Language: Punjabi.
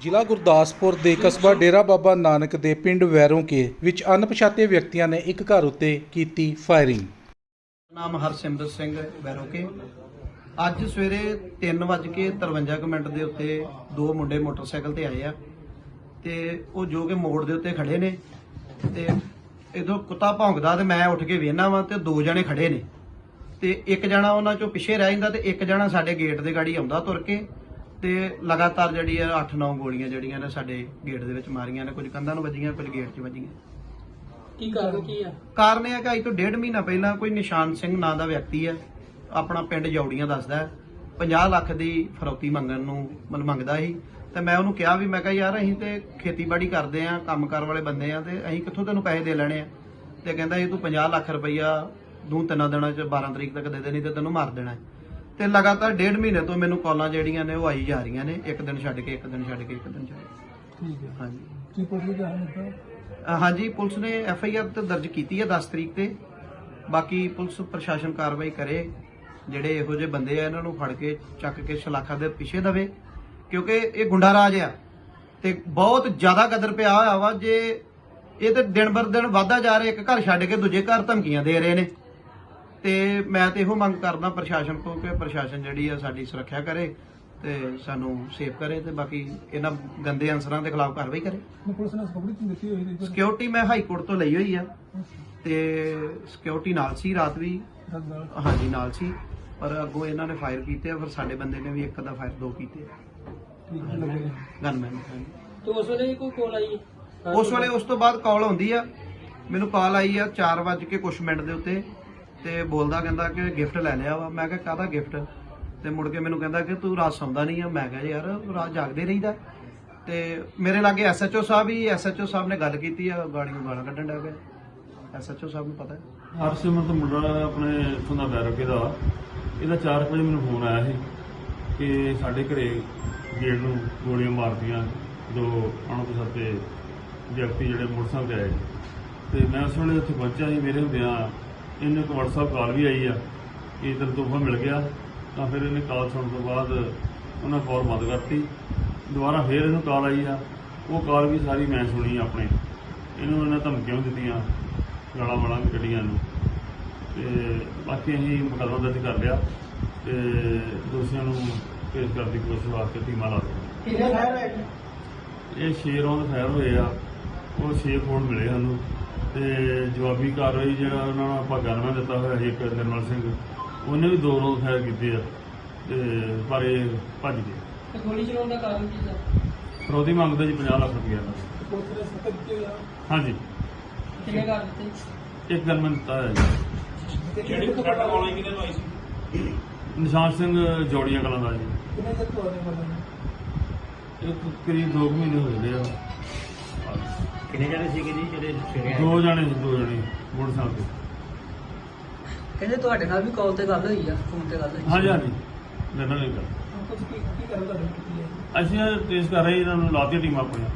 ਜ਼ਿਲ੍ਹਾ ਗੁਰਦਾਸਪੁਰ ਦੇ ਕਸਬਾ ਡੇਰਾ ਬਾਬਾ ਨਾਨਕ ਦੇ ਪਿੰਡ ਵੈਰੋਂਕੇ ਵਿੱਚ ਅਣਪਛਾਤੇ ਵਿਅਕਤੀਆਂ ਨੇ ਇੱਕ ਘਰ ਉੱਤੇ ਕੀਤੀ ਫਾਇਰਿੰਗ। ਨਾਮ ਹਰਸਿਮਰਤ ਸਿੰਘ ਬੈਰੋਕੇ ਅੱਜ ਸਵੇਰੇ 3:53 ਮਿੰਟ ਦੇ ਉੱਤੇ ਦੋ ਮੁੰਡੇ ਮੋਟਰਸਾਈਕਲ ਤੇ ਆਏ ਆ ਤੇ ਉਹ ਜੋ ਕਿ ਮੋੜ ਦੇ ਉੱਤੇ ਖੜੇ ਨੇ ਤੇ ਇਦੋਂ ਕੁੱਤਾ ਭੌਂਕਦਾ ਤੇ ਮੈਂ ਉੱਠ ਕੇ ਵੇਖਣਾ ਵਾਂ ਤੇ ਦੋ ਜਣੇ ਖੜੇ ਨੇ ਤੇ ਇੱਕ ਜਣਾ ਉਹਨਾਂ ਚੋਂ ਪਿੱਛੇ ਰਹਿ ਜਾਂਦਾ ਤੇ ਇੱਕ ਜਣਾ ਸਾਡੇ ਗੇਟ ਦੇ ਗਾੜੀ ਆਉਂਦਾ ਤੁਰ ਕੇ ਤੇ ਲਗਾਤਾਰ ਜਿਹੜੀ ਆ 8-9 ਗੋਲੀਆਂ ਜਿਹੜੀਆਂ ਨੇ ਸਾਡੇ ਗੇਟ ਦੇ ਵਿੱਚ ਮਾਰੀਆਂ ਨੇ ਕੁਝ ਕੰਧਾਂ ਨੂੰ ਵੱਜੀਆਂ ਕੁਝ ਗੇਟ 'ਚ ਵੱਜੀਆਂ। ਕੀ ਕਾਰਨ ਕੀ ਆ? ਕਾਰਨ ਇਹ ਹੈ ਕਿ ਅੱਜ ਤੋਂ ਡੇਢ ਮਹੀਨਾ ਪਹਿਲਾਂ ਕੋਈ ਨਿਸ਼ਾਨ ਸਿੰਘ ਨਾਂ ਦਾ ਵਿਅਕਤੀ ਹੈ ਆਪਣਾ ਪਿੰਡ ਜੌੜੀਆਂ ਦੱਸਦਾ ਹੈ। 50 ਲੱਖ ਦੀ ਫਰੌਤੀ ਮੰਗਣ ਨੂੰ ਮਨ ਮੰਗਦਾ ਸੀ ਤੇ ਮੈਂ ਉਹਨੂੰ ਕਿਹਾ ਵੀ ਮੈਂ ਕਿਹਾ ਯਾਰ ਅਸੀਂ ਤੇ ਖੇਤੀਬਾੜੀ ਕਰਦੇ ਆਂ ਕੰਮਕਾਰ ਵਾਲੇ ਬੰਦੇ ਆਂ ਤੇ ਅਸੀਂ ਕਿੱਥੋਂ ਤੈਨੂੰ ਪੈਸੇ ਦੇ ਲੈਣੇ ਆ? ਤੇ ਕਹਿੰਦਾ ਇਹ ਤੂੰ 50 ਲੱਖ ਰੁਪਈਆ ਦੂੰ ਤਿੰਨਾਂ ਦਿਨਾਂ ਚ 12 ਤਰੀਕ ਤੱਕ ਦੇ ਦੇਣੀ ਤੇ ਤੈਨੂੰ ਮਾਰ ਦੇਣਾ ਹੈ। ਤੇ ਲਗਾਤਾਰ ਡੇਢ ਮਹੀਨੇ ਤੋਂ ਮੈਨੂੰ ਕਾਲਾਂ ਜਿਹੜੀਆਂ ਨੇ ਉਹ ਆਈ ਜਾ ਰਹੀਆਂ ਨੇ ਇੱਕ ਦਿਨ ਛੱਡ ਕੇ ਇੱਕ ਦਿਨ ਛੱਡ ਕੇ ਇੱਕ ਦਿਨ ਛੱਡ ਕੇ। ਠੀਕ ਹੈ। ਹਾਂਜੀ। ਕੀ ਅ, ਹਾਂਜੀ ਪੁਲਿਸ ਨੇ ਐਫ ਆਈ ਆਰ ਤੇ ਦਰਜ ਕੀਤੀ ਹੈ 10 ਤਰੀਕ ਤੇ। ਬਾਕੀ ਪੁਲਿਸ ਪ੍ਰਸ਼ਾਸਨ ਕਾਰਵਾਈ ਕਰੇ ਜਿਹੜੇ ਇਹੋ ਜਿਹੇ ਬੰਦੇ ਆ ਇਹਨਾਂ ਨੂੰ ਫੜ ਕੇ ਚੱਕ ਕੇ ਸ਼ਲਾਖਾ ਦੇ ਪਿੱਛੇ ਦਵੇ। ਕਿਉਂਕਿ ਇਹ ਗੁੰਡਾ ਰਾਜ ਆ ਤੇ ਬਹੁਤ ਜ਼ਿਆਦਾ ਕਦਰ ਪਿਆ ਹੋਇਆ ਵਾ ਜੇ ਇਹ ਤੇ ਦਿਨ ਬਰ ਦਿਨ ਵਧਦਾ ਜਾ ਰਿਹਾ ਇੱਕ ਘਰ ਛੱਡ ਕੇ ਦੂਜੇ ਘਰ ਧਮਕੀਆਂ ਦੇ ਰਹੇ ਨੇ। ਤੇ ਮੈਂ ਤੇ ਇਹੋ ਮੰਗ ਕਰਦਾ ਪ੍ਰਸ਼ਾਸਨ ਕੋਲ ਕਿ ਪ੍ਰਸ਼ਾਸਨ ਜਿਹੜੀ ਆ ਸਾਡੀ ਸੁਰੱਖਿਆ ਕਰੇ ਤੇ ਸਾਨੂੰ ਸੇਫ ਕਰੇ ਤੇ ਬਾਕੀ ਇਹਨਾਂ ਗੰਦੇ ਅਨਸਰਾਂ ਦੇ ਖਿਲਾਫ ਕਾਰਵਾਈ ਕਰੇ। ਪੁਲਿਸ ਨੇ ਸਪੋਰਟ ਦਿੱਤੀ ਹੋਈ ਸੀ ਸਿਕਿਉਰਿਟੀ ਮੈਂ ਹਾਈ ਕੋਰਟ ਤੋਂ ਲਈ ਹੋਈ ਆ। ਤੇ ਸਿਕਿਉਰਿਟੀ ਨਾਲ ਸੀ ਰਾਤ ਵੀ। ਹਾਂਜੀ ਨਾਲ ਸੀ। ਪਰ ਅੱਗੋਂ ਇਹਨਾਂ ਨੇ ਫਾਇਰ ਕੀਤੇ ਆ ਫਿਰ ਸਾਡੇ ਬੰਦੇ ਨੇ ਵੀ ਇੱਕ ਦਾ ਫਾਇਰ ਦੋ ਕੀਤੇ। ਗਨਮੈਨ ਤੇ ਉਸ ਵੇਲੇ ਕੋਈ ਕੋਲ ਆਈ? ਉਸ ਵੇਲੇ ਉਸ ਤੋਂ ਬਾਅਦ ਕਾਲ ਆਉਂਦੀ ਆ। ਮੈਨੂੰ ਕਾਲ ਆਈ ਆ 4 ਵਜੇ ਕੇ ਕੁਛ ਮਿੰਟ ਦੇ ਉੱਤੇ। ਤੇ ਬੋਲਦਾ ਕਹਿੰਦਾ ਕਿ ਗਿਫਟ ਲੈ ਲਿਆ ਵਾ। ਮੈਂ ਕਿਹਾ, ਕਾਹਦਾ ਗਿਫਟ? ਤੇ ਮੁੜ ਕੇ ਮੈਨੂੰ ਕਹਿੰਦਾ ਕਿ ਤੂੰ ਰਾਤ ਸੌਂਦਾ ਨਹੀਂ ਆ। ਮੈਂ ਕਿਹਾ, ਯਾਰ, ਰਾਤ ਜਾਗਦੇ ਰਹੀਦਾ। ਤੇ ਮੇਰੇ ਲਾਗੇ ਐਸਐਚਓ ਸਾਹਿਬ ਹੀ ਐਸਐਚਓ ਸਾਹਿਬ ਨੇ ਗੱਲ ਕੀਤੀ ਆ ਗਾੜੀਆਂ ਗਾਲਾਂ ਕੱਢਣ ਲੱਗ ਗਏ ਐਸਐਚਓ ਸਾਹਿਬ ਨੂੰ ਪਤਾ ਹੈ? ਹਰਸਿਮਰਤ ਮੁੰਡਾ ਆਪਣੇ ਇੱਥੋਂ ਦਾ ਬੈਰੋਕੇ ਦਾ। ਇਹਦਾ 4 ਵਜੇ ਮੈਨੂੰ ਫੋਨ ਆਇਆ ਸੀ ਕਿ ਸਾਡੇ ਘਰੇ ਗੇਟ ਨੂੰ ਗੋਲੀਆਂ ਮਾਰਦੀਆਂ ਦੋ ਅਣਪਛਾਤੇ ਵਿਅਕਤੀ ਜਿਹੜੇ ਮੋਟਰਸਾਈਕਲ ਤੇ ਆਏ। ਤੇ ਮੈਂ ਉਸ ਵੇਲੇ ਉੱਥੇ ਪਹੁੰਚਿਆ ਸੀ। ਮੇਰੇ ਹੁੰਦਿਆਂ ਇਹਨੂੰ ਇੱਕ WhatsApp ਕਾਲ ਵੀ ਆਈ ਆ ਕਿ ਇਧਰ ਤੋਹਫਾ ਮਿਲ ਗਿਆ ਤਾਂ ਫਿਰ ਇਹਨੇ ਕਾਲ ਸੁਣਨ ਤੋਂ ਬਾਅਦ ਉਹਨਾਂ ਕਾਲ ਬੰਦ ਕਰਤੀ। ਦੁਬਾਰਾ ਫਿਰ ਇਹਨੂੰ ਕਾਲ ਆਈ ਆ। ਉਹ ਕਾਲ ਵੀ ਸਾਰੀ ਮੈਂ ਸੁਣੀ ਆਪਣੇ। ਇਹਨੂੰ ਇਹਨਾਂ ਧਮਕੀਆਂ ਦਿੱਤੀਆਂ ਗਾਲਾਂ ਵਾਲਾਂ ਵੀ ਕੱਢੀਆਂ ਨੂੰ ਤੇ ਬਾਕੀ ਅਸੀਂ ਮੁਕੱਦਮਾ ਦਰਜ ਕਰ ਲਿਆ ਤੇ ਦੋਸ਼ੀਆਂ ਨੂੰ ਪੇਸ਼ ਕਰਨ ਦੀ ਕੋਸ਼ਿਸ਼ ਵਾਸਤੇ ਟੀਮਾਂ ਲਾ ਦਿੱਤੀਆਂ। ਇਹ ਛੇ ਰੌਂਦ ਫਾਇਰ ਹੋਏ ਆ। ਉਹ ਛੇ ਫੋਨ ਮਿਲੇ ਸਾਨੂੰ। ਤੇ ਜਵਾਬੀ ਕਾਰਵਾਈ ਜਿਹੜਾ ਉਹਨਾਂ ਨੂੰ ਆਪਾਂ ਗਨਮੈਨ ਦਿੱਤਾ ਹੋਇਆ ਸੀ ਇੱਕ ਨਿਰਮਲ ਸਿੰਘ ਉਹਨੇ ਵੀ ਦੋ ਰੌਂਦ ਫਾਇਰ ਕੀਤੇ ਆ ਤੇ ਪਰ ਇਹ ਭੱਜ ਗਏ। ਤੇ ਗੋਲੀ ਚਲਾਉਣ ਦਾ ਕਾਰਨ ਕੀ ਸੀ? ਫਰੋਦੀ ਮੰਗਦੇ ਜੀ 50 ਲੱਖ ਰੁਪਏ ਦਾ ਪੁਲਿਸ ਨੇ ਸਖਤ ਹਾਂਜੀ। ਕਿੰਨੇ ਕਰ ਦਿੱਤੇ? ਇੱਕ ਗਨਮੈਨ ਦਿੱਤਾ ਹੋਇਆ ਜੀ। ਕਿਹੜੀ ਥ੍ਰੈਟ ਕਾਲ ਆਈ ਕਿਹਨੇ ਆਈ ਸੀ? ਨਿਸ਼ਾਨ ਸਿੰਘ ਜੋੜੀਆਂ ਕਲਾਂ ਦਾ ਜੀ। ਕਿੰਨੇ ਤੱਕ ਤੁਹਾਡੇ ਬੰਦੇ ਇੱਕ ਕਰੀਬ 2 ਮਹੀਨੇ ਹੋ ਗਏ ਆ। ਕਿੰਨੇ ਜਣੇ ਸੀਗੇ ਜੀ ਜਿਹੜੇ ਸਵੇਰੇ ਆਏ ਦੋ ਜਣੇ ਦੋ ਜਣੇ ਮੋਟਰਸਾਈਕਲ ਤੇ। ਕਹਿੰਦੇ ਤੁਹਾਡੇ ਨਾਲ ਵੀ ਕਾਲ ਤੇ ਗੱਲ ਹੋਈ ਆ ਫੋਨ ਤੇ ਗੱਲ ਹੋਈ ਹਾਂਜੀ ਹਾਂਜੀ। ਮੇਰੇ ਨਾਲ ਹੀ ਗੱਲ। ਕੁਝ ਕੀ ਕੀ ਕਰਨ ਦਾ ਕੀ ਹੈ? ਅਸੀਂ ਟੈਸਟ ਕਰ ਰਹੇ ਇਹਨਾਂ ਨੂੰ ਲਾਤੀ ਟੀਮ ਆਪਣੀਆਂ।